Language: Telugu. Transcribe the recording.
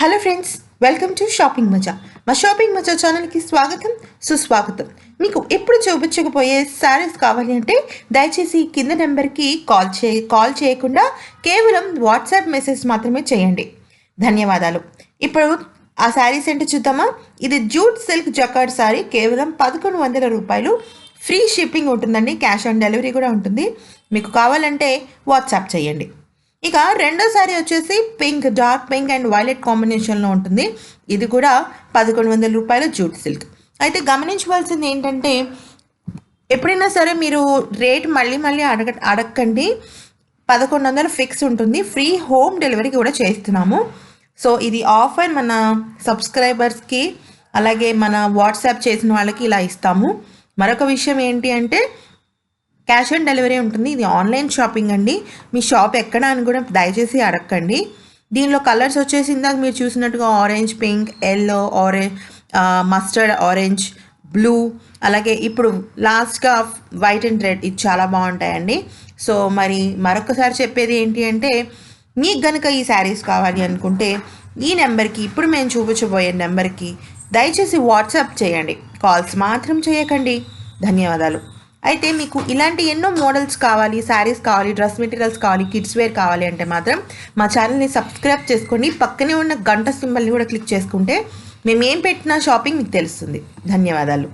Hello friends welcome to shopping Maza మా షాపింగ్ మజా ఛానల్కి స్వాగతం సుస్వాగతం. మీకు ఎప్పుడు చూపించకపోయే శారీస్ కావాలి అంటే దయచేసి కింద నెంబర్కి కాల్ చే కాల్ చేయకుండా కేవలం వాట్సాప్ మెసేజ్ మాత్రమే చేయండి. ధన్యవాదాలు. ఇప్పుడు ఆ శారీస్ ఏంటో చూద్దామా? ఇది జూట్ సిల్క్ జకార్డ్ శారీ కేవలం పదకొండు వందల రూపాయలు. ఫ్రీ షిప్పింగ్ ఉంటుందండి క్యాష్ ఆన్ డెలివరీ కూడా ఉంటుంది. మీకు కావాలంటే వాట్సాప్ చేయండి. ఇక రెండో సారీ వచ్చేసి pink dark pink and violet కాంబినేషన్లో ఉంటుంది. ఇది కూడా పదకొండు వందల రూపాయల జూట్ సిల్క్. అయితే గమనించవలసింది ఏంటంటే ఎప్పుడైనా సరే మీరు రేట్ మళ్ళీ మళ్ళీ అడగ అడగకండి పదకొండు వందలు ఫిక్స్ ఉంటుంది. ఫ్రీ హోమ్ డెలివరీ కూడా చేస్తున్నాము. సో ఇది ఆఫర్ మన సబ్స్క్రైబర్స్కి అలాగే మన వాట్సాప్ చేసిన వాళ్ళకి ఇలా ఇస్తాము. మరొక విషయం ఏంటి అంటే క్యాష్ ఆన్ డెలివరీ ఉంటుంది. ఇది ఆన్లైన్ షాపింగ్ అండి. మీ షాప్ ఎక్కడ అని కూడా దయచేసి అడగండి దీనిలో కలర్స్ వచ్చేసి ఇందాక మీరు చూసినట్టుగా orange pink yellow orange mustard orange blue అలాగే ఇప్పుడు లాస్ట్గా వైట్ అండ్ రెడ్. ఇది చాలా బాగుంటాయండి. సో మరి మరొకసారి చెప్పేది ఏంటి అంటే మీకు గనుక ఈ శారీస్ కావాలి అనుకుంటే ఈ నెంబర్కి ఇప్పుడు మేము చూపించబోయే నెంబర్కి దయచేసి వాట్సాప్ చేయండి. కాల్స్ మాత్రం చేయకండి. ధన్యవాదాలు. అయితే మీకు ఇలాంటి ఎన్నో మోడల్స్ కావాలి శారీస్ కావాలి డ్రెస్ మెటీరియల్స్ కావాలి కిడ్స్ వేర్ కావాలి అంటే మాత్రం మా ఛానల్ని సబ్స్క్రైబ్ చేసుకోండి పక్కనే ఉన్న గంట సింబల్ని కూడా క్లిక్ చేసుకుంటే మేము ఏం పెట్టినా షాపింగ్ మీకు తెలుస్తుంది. ధన్యవాదాలు.